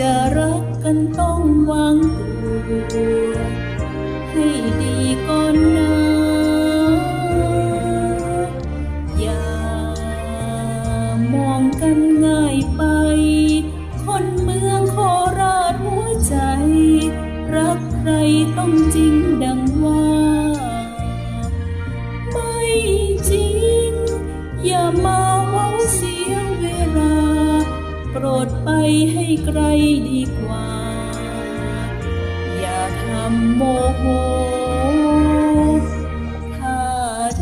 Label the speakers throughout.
Speaker 1: จะรักกันต้องวางตัว รดไปให้ไกลดีกว่า อย่าทำโมโห ถ้า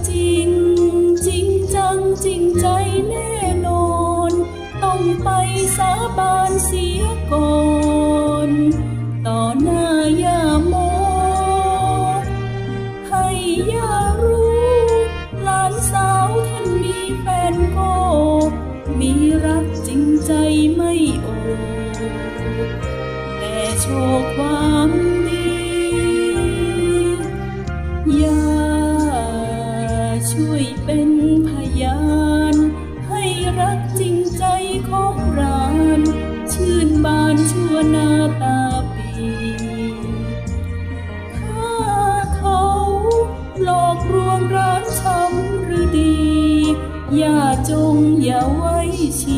Speaker 1: จริงจริงจังจริงใจแน่นอน ต้องไปสาบานเสียก่อน ต่อหน้าย่าโม จริงใจไม่โอแต่โชว์ความดีอย่าช่วยเป็นพยานให้รักจริงใจของรานชื่นบานชั่วหน้าตาปีถ้าเขาหลอกลวงร้านช้ำหรือดี อย่าจงอย่าไว้ชี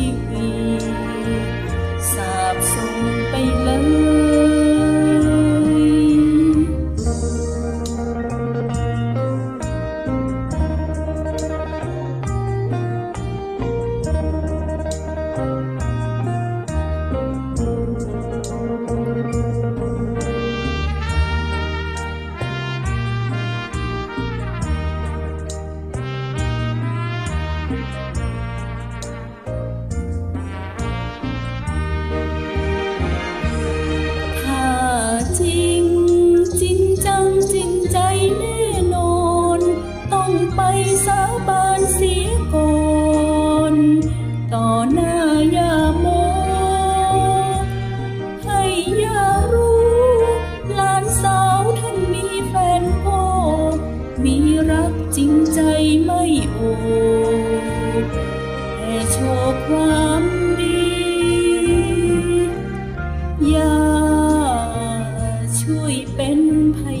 Speaker 1: ถ้ ความดี อย่าช่วยเป็นพย